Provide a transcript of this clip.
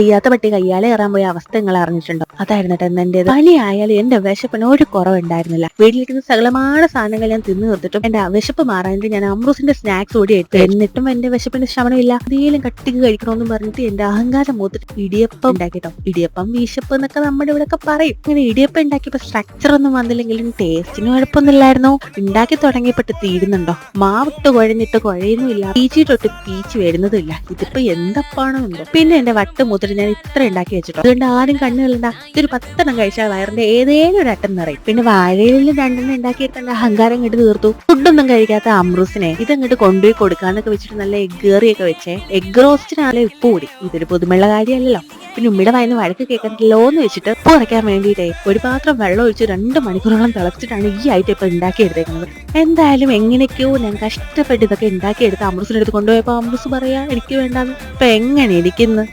ചെയ്യാത്ത പട്ടി കയ്യാലെ കയറാൻ പോയ അവസ്ഥ നിങ്ങൾ അറിഞ്ഞിട്ടുണ്ടോ? അതായിരുന്നു കേട്ടോ എന്റേത് എന്റേത് പണിയായാലും എന്റെ വിശപ്പിന് ഒരു കുറവുണ്ടായിരുന്നില്ല. വീട്ടിലിരിക്കുന്ന സകലമായ സാധനങ്ങൾ ഞാൻ തിന്നു തീർത്തിട്ടും എന്റെ വിശപ്പ് മാറാനിട്ട് ഞാൻ അമ്രൂസിന്റെ സ്നാക്സ് കൂടി എടുത്തു. എന്നിട്ടും എന്റെ വിശപ്പിന് ശമനമില്ല. എന്തെങ്കിലും കട്ടിക്ക് കഴിക്കണമെന്ന് പറഞ്ഞിട്ട് എന്റെ അഹങ്കാരം മൂത്തിട്ട് ഇടിയപ്പം ഉണ്ടാക്കിട്ടോ. ഇടിയപ്പം വീശപ്പ് എന്നൊക്കെ നമ്മുടെ ഇവിടെ ഒക്കെ പറയും. ഇങ്ങനെ ഇടിയപ്പം ഉണ്ടാക്കിയപ്പോ സ്ട്രക്ചർ ഒന്നും വന്നില്ലെങ്കിലും ടേസ്റ്റിന് കുഴപ്പമൊന്നുമില്ലായിരുന്നു. ഉണ്ടാക്കി തുടങ്ങിയപ്പോട്ട് തീരുന്നുണ്ടോ? മാവിട്ട് കുഴഞ്ഞിട്ട് കുഴയുന്നുമില്ല. പീച്ചിട്ടൊട്ട് പീച്ച് വരുന്നതുമില്ല. ഇതിപ്പോ എന്തപ്പാണോ എന്തോ. പിന്നെ എന്റെ വട്ട് മുതിരി ഞാൻ ഇത്ര ഉണ്ടാക്കി വെച്ചിട്ടു അതുകൊണ്ട് ആരും കണ്ണുകളുണ്ടാ ഇതൊരു പത്തെണ്ണം കഴിച്ചാൽ വയറിന്റെ ഏതേലും ഒരു അട്ടം നിറയും. പിന്നെ വാഴയിൽ രണ്ടെണ്ണം ഉണ്ടാക്കിയിട്ട് അഹങ്കാരം ഇങ്ങോട്ട് തീർത്തു. ഫുഡൊന്നും കഴിക്കാത്ത അമ്രൂസിനെ ഇതങ്ങോട്ട് കൊണ്ടുപോയി കൊടുക്കാന്നൊക്കെ വെച്ചിട്ട് നല്ല എഗ് കറിയൊക്കെ വെച്ചേ. എഗ് റോസ്റ്റിനാലേ ഉപ്പ് കൂടി. ഇതൊരു പുതുമയുള്ള കാര്യമല്ലല്ലോ. പിന്നെ ഉമ്മയുടെ വായന്ന് വഴക്ക് കേൾക്കണ്ടല്ലോ എന്ന് വെച്ചിട്ട് ഉപ്പ് കുറയ്ക്കാൻ വേണ്ടിയിട്ടേ ഒരു പാത്രം വെള്ളം ഒഴിച്ച് രണ്ട് മണിക്കൂറോളം തിളച്ചിട്ടാണ് ഈ ഐറ്റം ഇപ്പൊ ഉണ്ടാക്കി എടുത്തേക്കുന്നത് എന്തായാലും എങ്ങനെയൊക്കെയോ ഞാൻ കഷ്ടപ്പെട്ട് ഇതൊക്കെ ഉണ്ടാക്കിയെടുത്ത് അമൃസിനെടുത്ത് കൊണ്ടുപോയപ്പോ അമൃസ് പറയാ എനിക്ക് വേണ്ടാന്ന്. ഇപ്പൊ എങ്ങനെ ഇരിക്കുന്നു?